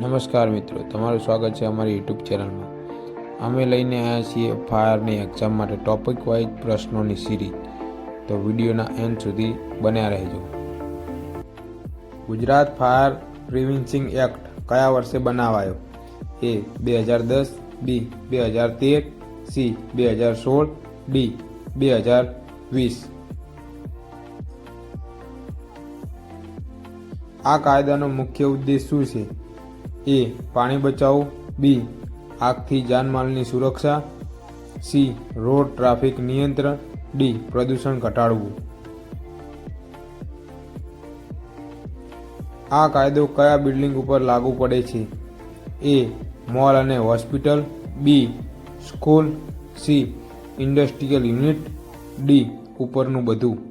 નમસ્કાર મિત્રો, તમારું સ્વાગત છે અમારી યુટ્યુબ ચેનલમાં. અમે લઈને આવ્યા છીએ ફાયરની એક્ઝામ માટે ટોપિક વાઇઝ પ્રશ્નોની સિરીઝ તો વિડીયોના એન્ડ સુધી બન્યા રહેજો. ગુજરાત ફાયર પ્રિવિન્સિંગ એક્ટ કયા વર્ષે બનાવાયો? એ બે હજાર દસ, બી બે હજાર તેર, સી બે હજાર સોળ, ડી બે હજાર વીસ. આ કાયદાનો મુખ્ય ઉદ્દેશ શું છે? એ પાણી બચાવો. બી, આગથી જાનમાલની સુરક્ષા. સી, રોડ ટ્રાફિક નિયંત્રણ. ડી, પ્રદૂષણ ઘટાડવું. આ કાયદો કયા બિલ્ડિંગ ઉપર લાગુ પડે છે? એ, મોલ અને hospital. B, school. C, industrial unit. D, ઉપરનું બધું.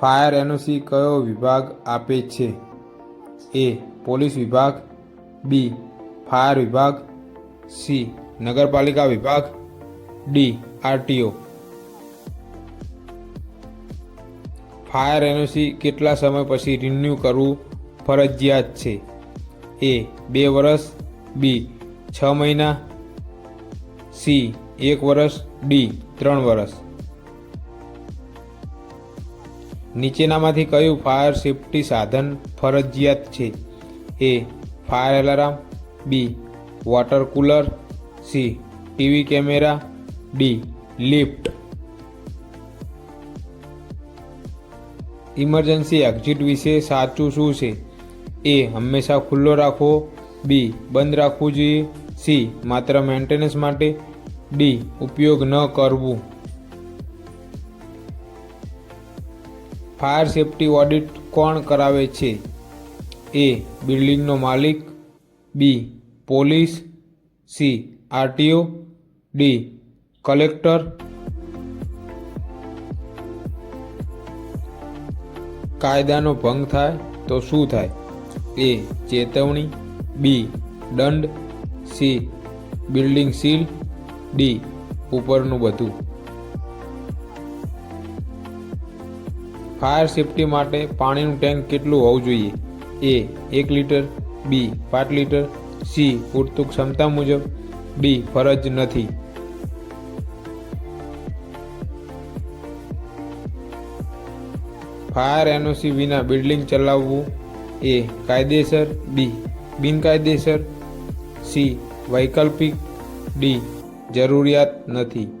ફાયર એનઓસી કયો વિભાગ આપે છે? એ, પોલીસ વિભાગ, બી, ફાયર વિભાગ, સી, નગરપાલિકા વિભાગ, ડી, આરટીઓ. ફાયર એનઓસી કેટલા સમય પછી રિન્યૂ કરવું ફરજિયાત છે? એ, બે વર્ષ બી, છ મહિના, સી, એક વર્ષ ડી, ત્રણ વર્ષ નીચેનામાંથી કયું ફાયર સેફ્ટી સાધન ફરજિયાત છે? A, fire alarm, B, water cooler, C, TV camera, D, lift. Emergency exit વિશે સાચું શું છે? એ, હંમેશા ખુલ્લો રાખવો. બી, બંધ રાખવું જોઈએ. સી, માત્ર મેન્ટેનન્સ માટે. ડી, ઉપયોગ ન કરવું. ફાયર સેફટી ઓડિટ કોણ કરાવે છે? એ, બિલ્ડિંગનો માલિક. B, police. C, RTO. D, collector. કાયદાનો ભંગ થાય તો શું થાય? એ, ચેતવણી. બી, દંડ. C, building seal. ડી, ઉપરનું બધું. ફાયર સેફટી માટે પાણીનું ટેન્ક કેટલું હોવું જોઈએ? એ, એક લીટર. બી, પાંચ લીટર. સી, પૂરતું ક્ષમતા મુજબ. ડી, ફરજ નથી. ફાયર એનઓસી વિના બિલ્ડિંગ ચલાવવું. એ, કાયદેસર. બી, બિનકાયદેસર. સી, વૈકલ્પિક. ડી, જરૂરિયાત નથી.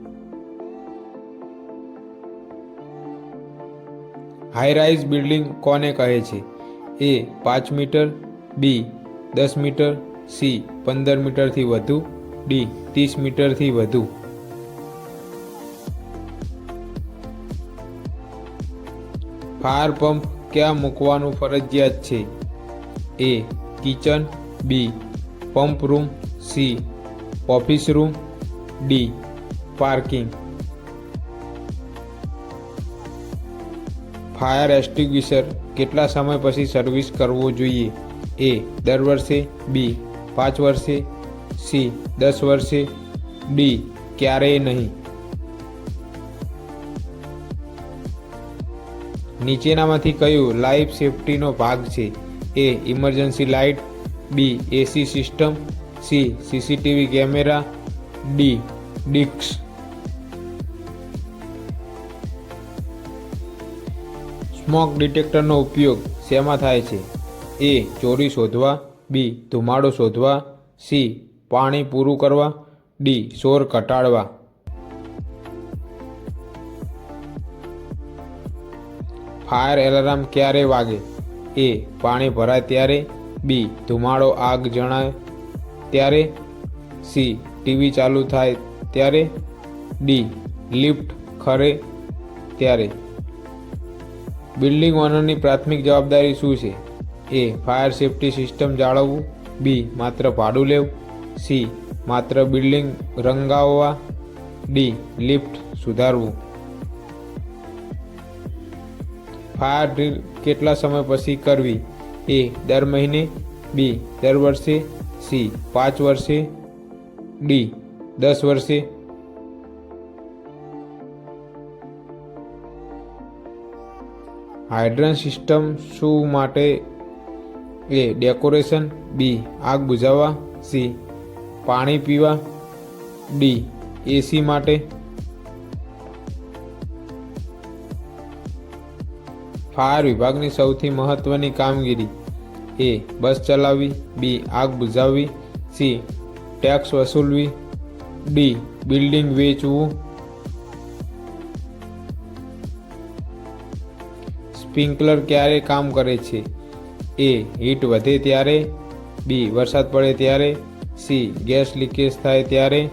હાઈ રાઇઝ બિલ્ડિંગ કોને કહે છે? એ પાંચ મીટર, બી દસ મીટર, સી પંદર મીટરથી વધુ, ડી ત્રીસ મીટરથી વધુ. ફાયર પંપ ક્યાં મૂકવાનું ફરજિયાત છે? A kitchen B pump room C office room D parking fire extinguisher કેટલા સમય પછી સર્વિસ કરવો જોઈએ? એ, દર વર્ષે, બી, પાંચ વર્ષે, સી, દસ વર્ષે, ડી, ક્યારેય નહીં. નીચેનામાંથી કયું લાઈફ સેફટીનો ભાગ છે? A, emergency light B, AC system, C, CCTV camera, D, ડિક્સ. Smoke ડિટેક્ટરનો ઉપયોગ શેમાં થાય છે? એ, ચોરી શોધવા. બી, ધુમાડો શોધવા. સી, પાણી પૂરું કરવા. ડી, શોર ઘટાડવા. ફાયર એલાર્મ ક્યારે વાગે? એ, પાણી ભરાય ત્યારે. બી, ધુમાડો આગ જણાય ત્યારે. સી, ટીવી ચાલુ થાય ત્યારે. ડી, લિફ્ટ ખરે ત્યારે. બિલ્ડિંગ ઓનરની પ્રાથમિક જવાબદારી શું છે? એ. ફાયર સેફટી સિસ્ટમ જાળવવું. બી. માત્ર ભાડું લેવું. સી. માત્ર બિલ્ડિંગ રંગાવવા. ડી. લિફ્ટ સુધારવું. ફાયર ડ્રીલ કેટલા સમય પછી કરવી? એ. દર મહિને. બી. દર વર્ષે. સી. પાંચ વર્ષે. ડી. દસ વર્ષે. હાઇડ્રન સિસ્ટમ શું માટે? એ. ડેકોરેશન. બી. આગ બુઝાવવા. સી. પાણી પીવા. ડી. એસી માટે. ફાયર વિભાગની સૌથી મહત્વની કામગીરી. એ. બસ ચલાવવી. બી. આગ બુઝાવવી. સી. ટેક્સ વસૂલવી. ડી. બિલ્ડિંગ વેચવું. સ્પ્રિંકલર ક્યારે કામ કરે છે? એ હીટ વધે ત્યારે, બી વરસાદ પડે ત્યારે, સી ગેસ લીકેજ થાય ત્યારે,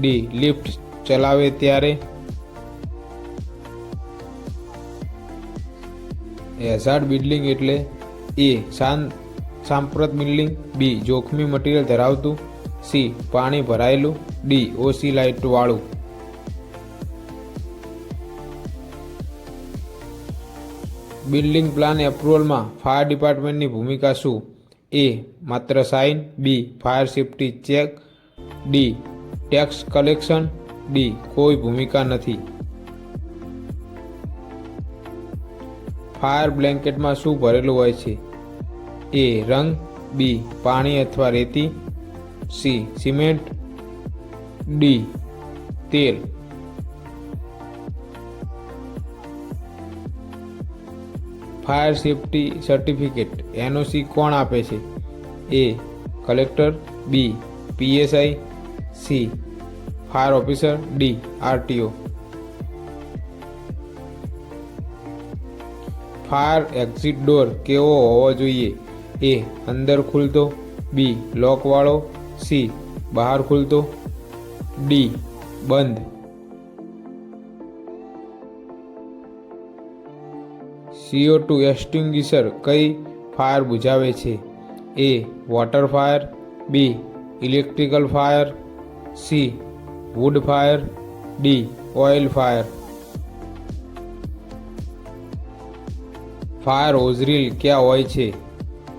ડી લિફ્ટ ચલાવે ત્યારે. હેઝાર્ડ બિલ્ડિંગ એટલે એ શાંત સાંપ્રત બિલ્ડિંગ બી જોખમી મટીરિયલ ધરાવતું, સી પાણી ભરાયેલું, ડી ઓસી લાઇટવાળું બિલ્ડિંગ પ્લાન એપ્રુવલમાં ફાયર ડિપાર્ટમેન્ટની ભૂમિકા શું? એ, માત્ર sign. B, fire safety check. D, tax collection. D, કોઈ ભૂમિકા નથી. ફાયર બ્લેન્કેટમાં શું ભરેલું હોય છે? એ, રંગ. બી, પાણી અથવા રેતી. C, cement. ડી, તેલ. ફાયર સેફ્ટી સર્ટિફિકેટ એનઓસી કોણ આપે છે? A, collector, B, PSI, C, fire officer, D, RTO. Fire exit door કેવો હોવો જોઈએ? એ, અંદર ખુલતો, બી, લોકવાળો, સી, બહાર ખુલતો, ડી, બંધ. સીઓ ટુ એક્સટિંગ્વિશર કઈ ફાયર બુઝાવે છે? A water fire B electrical fire C wood fire D oil fire fire hose reel ક્યાં હોય છે?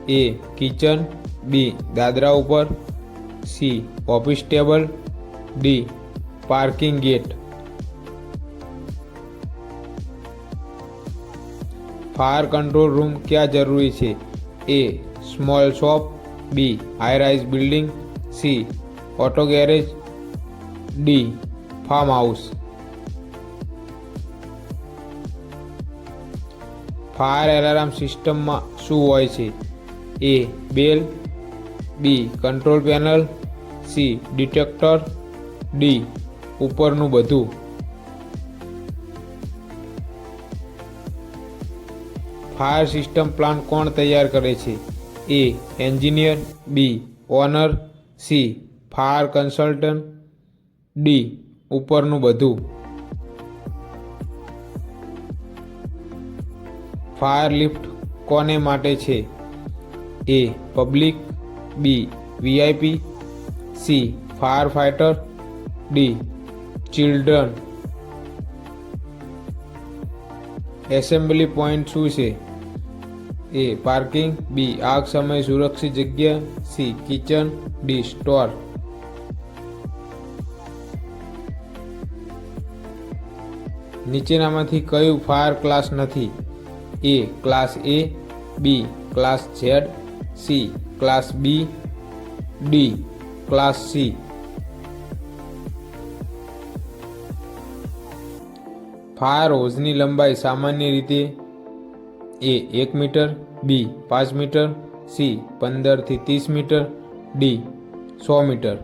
એ કિચન બી દાદરા ઉપર C office table D parking gate fire control room ક્યાં જરૂરી છે? A, small shop, B, high rise building, C, auto garage, D, farm house. Fire alarm સિસ્ટમમાં શું હોય છે? A, bell, B, control panel, C, detector, D, ઉપરનું બધું. Fire system plan કોણ તૈયાર કરે છે? A engineer, B owner, C fire consultant, D ઉપરનું બધું. ફાયર લિફ્ટ કોને માટે છે? A public, B VIP, C fire fighter D children. Assembly point શું છે? એ પાર્કિંગ, બી, આગ સમય સુરક્ષિત જગ્યા, સી, કિચન, ડી, સ્ટોર. નીચેનામાંથી કયું ફાયર ક્લાસ નથી? A, class A, B, class Z, C, class B, D, class C. Fire હોઝની લંબાઈ સામાન્ય રીતે એ એક મીટર બી પાંચ મીટર સી પંદરથી ત્રીસ મીટર ડી સો મીટર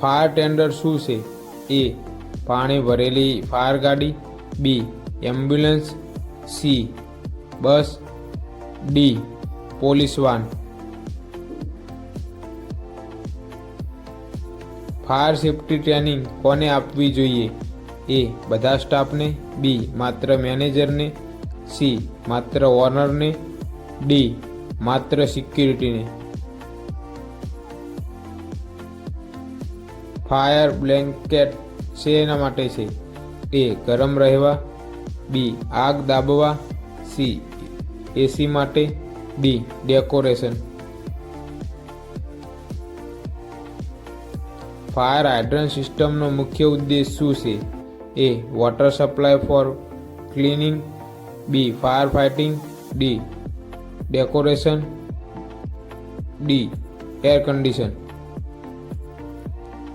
ફાયર ટેન્ડર શું છે? એ પાણી ભરેલી ફાયર ગાડી. B ambulance C bus. D police van. Fire safety training કોને આપવી જોઈએ? એ બધા સ્ટાફને, બી માત્ર મેનેજરને, સી માત્ર ઓનરને, ડી માત્ર સિક્યુરિટીને. ફાયર બ્લેન્કેટ શેના માટે છે. એ ગરમ રહેવા, બી આગ દાબવા, સી એસી માટે, ડી ડેકોરેશન. ફાયર હાઇડ્રન સિસ્ટમનો મુખ્ય ઉદ્દેશ શું છે? A water supply for cleaning B fire fighting D decoration D air condition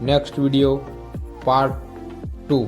next video part two